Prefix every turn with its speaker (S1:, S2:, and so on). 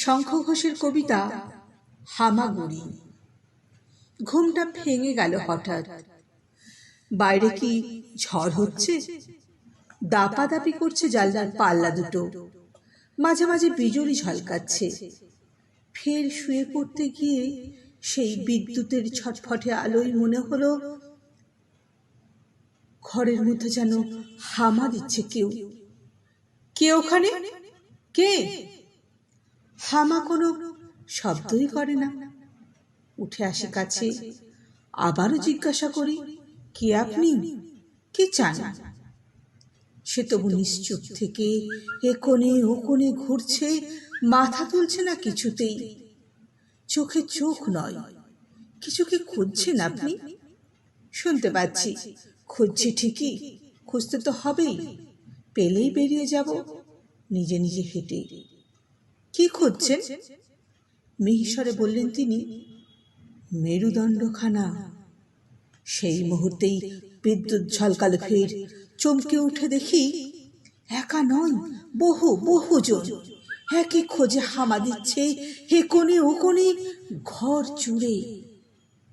S1: শঙ্খ ঘোষের কবিতা হামাগুড়ি। ঘুমটা ভেঙে গেল হঠাৎ। বাইরে কি ঝড় হচ্ছে? দাপাদাপি করছে জানলার পাল্লা দুটো। মাঝে মাঝে বিজলি ঝলকাচ্ছে। ফের শুয়ে পড়তে গিয়ে সেই বিদ্যুতের ছটফটে আলোয় মনে হলো, ঘরের মধ্যে যেন হামা দিচ্ছে কেউ। কে ওখানে? কে? হামা কোনো শব্দই করে না। উঠে আসি কাছে, আবারও জিজ্ঞাসা করি, কে আপনি? কে চান? সে তবু নিশ্চুপ থেকে এ কোণে ও কোণে ঘুরছে, মাথা তুলছে না কিছুতেই। চোখে চোখ নয়, কিছু কি খুঁজছেন আপনি? শুনতে পাচ্ছি, খুঁজছি ঠিকই, খুঁজতে তো হবেই, পেলেই বেরিয়ে যাব, নিজে নিজে হেঁটে। কি খুঁজছেন? মিহিসরে বললেন তিনি, মেরুদণ্ডখানা। সেই মুহূর্তেই বিদ্যুৎ ঝলকাল ফের চমকে উঠে দেখি, একা নয়, বহু, বহুজন। একই খোঁজে হামা দিচ্ছে হে কোণে ও কোণে ঘর জুড়ে।